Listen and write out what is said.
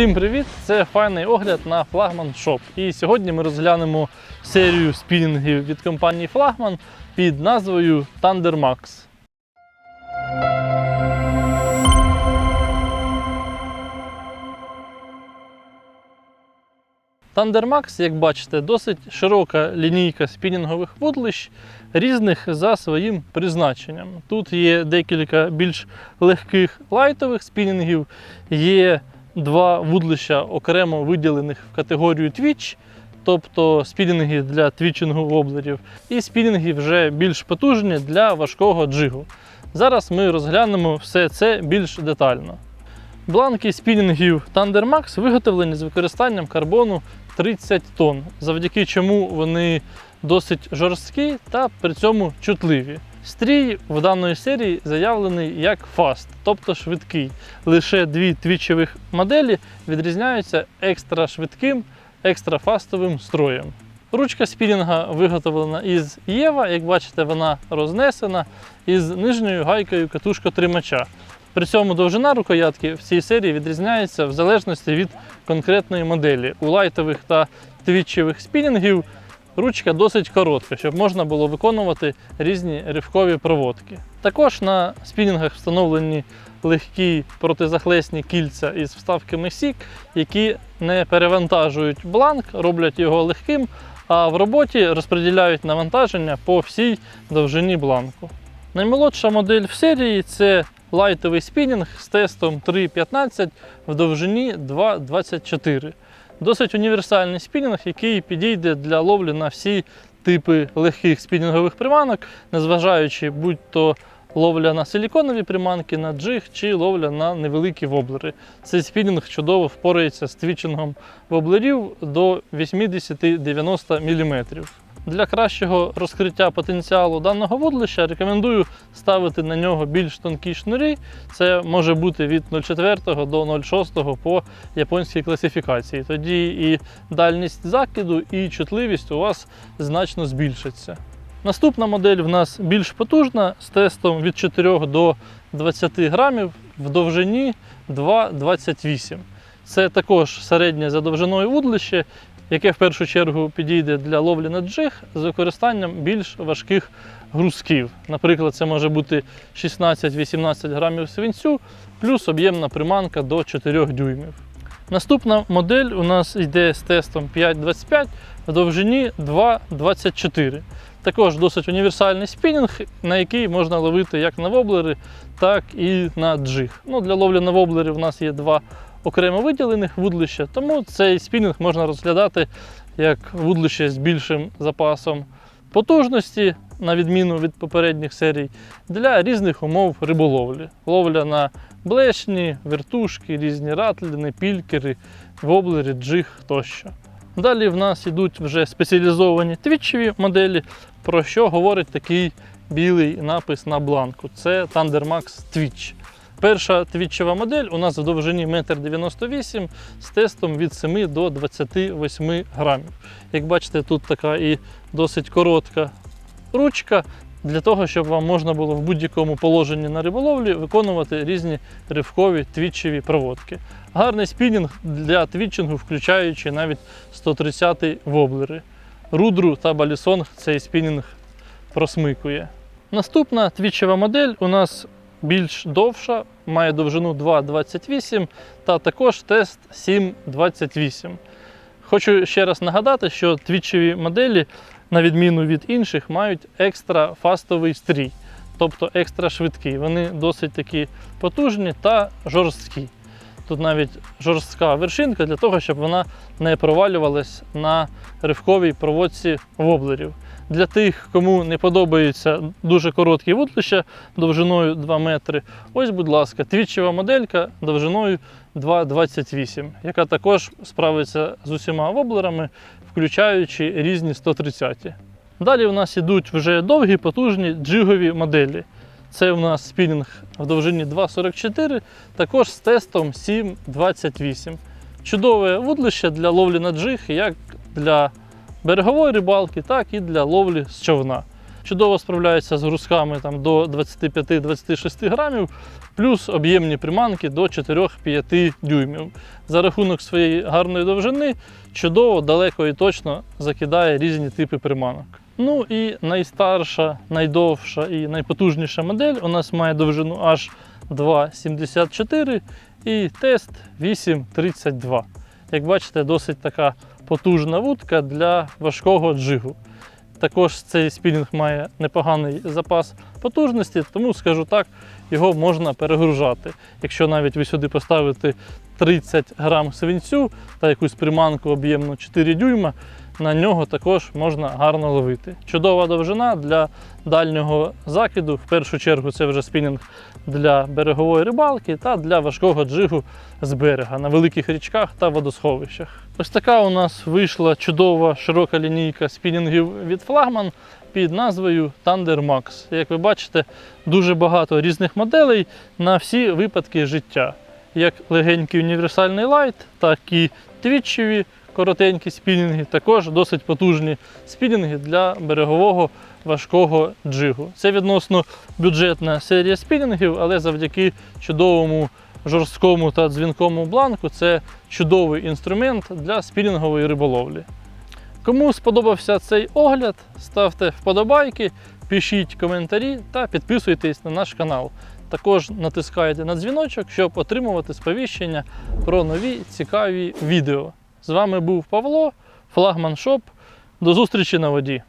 Усім привіт! Це файний огляд на Флагман Shop. І сьогодні ми розглянемо серію спінінгів від компанії Флагман під назвою Thunder Max. Thunder Max, як бачите, досить широка лінійка спінінгових вудлищ, різних за своїм призначенням. Тут є декілька більш легких лайтових спінінгів, є два вудлища окремо виділених в категорію Twitch, тобто спінінги для твічингу воблерів, і спінінги вже більш потужні для важкого джигу. Зараз ми розглянемо все це більш детально. Бланки спінінгів Thunder Max виготовлені з використанням карбону 30 тонн, завдяки чому вони досить жорсткі та при цьому чутливі. Стрій в даної серії заявлений як фаст, тобто швидкий. Лише дві твічових моделі відрізняються екстра швидким, екстра фастовим строєм. Ручка спінінга виготовлена із Єва, як бачите, вона рознесена із нижньою гайкою катушкотримача. При цьому довжина рукоятки в цій серії відрізняється в залежності від конкретної моделі. У лайтових та твітчевих спінінгів ручка досить коротка, щоб можна було виконувати різні ривкові проводки. Також на спінінгах встановлені легкі протизахлесні кільця із вставками SIG, які не перевантажують бланк, роблять його легким, а в роботі розподіляють навантаження по всій довжині бланку. Наймолодша модель в серії це лайтовий спінінг з тестом 3.15 в довжині 2.24. Досить універсальний спінінг, який підійде для ловлі на всі типи легких спінінгових приманок, незважаючи будь-то ловля на силіконові приманки, на джиг чи ловля на невеликі воблери. Цей спінінг чудово впорається з твічингом воблерів до 80-90 мм. Для кращого розкриття потенціалу даного вудлища рекомендую ставити на нього більш тонкі шнурі. Це може бути від 0,4 до 0,6 по японській класифікації. Тоді і дальність закиду, і чутливість у вас значно збільшиться. Наступна модель в нас більш потужна з тестом від 4 до 20 грамів в довжині 2,28. Це також середнє за довжиною вудлище, яке в першу чергу підійде для ловлі на джиг з використанням більш важких грузків. Наприклад, це може бути 16-18 грамів свинцю, плюс об'ємна приманка до 4 дюймів. Наступна модель у нас йде з тестом 5,25 в довжині 2,24. Також досить універсальний спінінг, на який можна ловити як на воблери, так і на джиг. Ну, Для ловлі на воблери в нас є два окремо виділених вудлища, тому цей спінінг можна розглядати як вудлище з більшим запасом потужності, на відміну від попередніх серій, для різних умов риболовлі. Ловля на блешні, вертушки, різні ратліни, пількери, воблери, джиг тощо. Далі в нас йдуть вже спеціалізовані твітчеві моделі, про що говорить такий білий напис на бланку. Це Thunder Max Twitch. Перша твітчева модель у нас в довжині 1,98 м з тестом від 7 до 28 грамів. Як бачите, тут така і досить коротка ручка для того, щоб вам можна було в будь-якому положенні на риболовлі виконувати різні ривкові твітчеві проводки. Гарний спінінг для твітчингу, включаючи навіть 130 воблери. Рудру та балісонг цей спінінг просмикує. Наступна твічева модель у нас більш довша, має довжину 2,28 та також тест 7,28. Хочу ще раз нагадати, що твічеві моделі, на відміну від інших, мають екстра фастовий стрій, тобто екстра швидкий. Вони досить такі потужні та жорсткі. Тут навіть жорстка вершинка для того, щоб вона не провалювалась на ривковій проводці воблерів. Для тих, кому не подобаються дуже короткі вудлища довжиною 2 метри, ось, будь ласка, твітчева моделька довжиною 2,28, яка також справиться з усіма воблерами, включаючи різні 130. Далі у нас ідуть вже довгі, потужні джигові моделі. Це у нас спінінг в довжині 2,44, також з тестом 7,28. Чудове вудлище для ловлі на джиг, як для берегової рибалки, так і для ловлі з човна. чудово справляється з грузками там, до 25-26 грамів, плюс об'ємні приманки до 4-5 дюймів. За рахунок своєї гарної довжини чудово, далеко і точно закидає різні типи приманок. Ну і найстарша, найдовша і найпотужніша модель у нас має довжину аж 2,74 і тест 8,32. Як бачите, досить така потужна вудка для важкого джигу. Також цей спінінг має непоганий запас потужності, тому скажу так, його можна перегружати. Якщо навіть ви сюди поставите 30 грам свинцю та якусь приманку об'ємну 4 дюйма, на нього також можна гарно ловити. Чудова довжина для дальнього закиду. В першу чергу це вже спінінг для берегової рибалки та для важкого джигу з берега на великих річках та водосховищах. Ось така у нас вийшла чудова широка лінійка спінінгів від флагман під назвою Thunder Max. Як ви бачите, дуже багато різних моделей на всі випадки життя. Як легенький універсальний лайт, так і твітчеві коротенькі спінінги, також досить потужні спінінги для берегового важкого джигу. Це відносно бюджетна серія спінінгів, але завдяки чудовому жорсткому та дзвінкому бланку це чудовий інструмент для спінінгової риболовлі. Кому сподобався цей огляд, ставте вподобайки, пишіть коментарі та підписуйтесь на наш канал. Також натискайте на дзвіночок, щоб отримувати сповіщення про нові цікаві відео. З вами був Павло, флагман Шоп. До зустрічі на воді.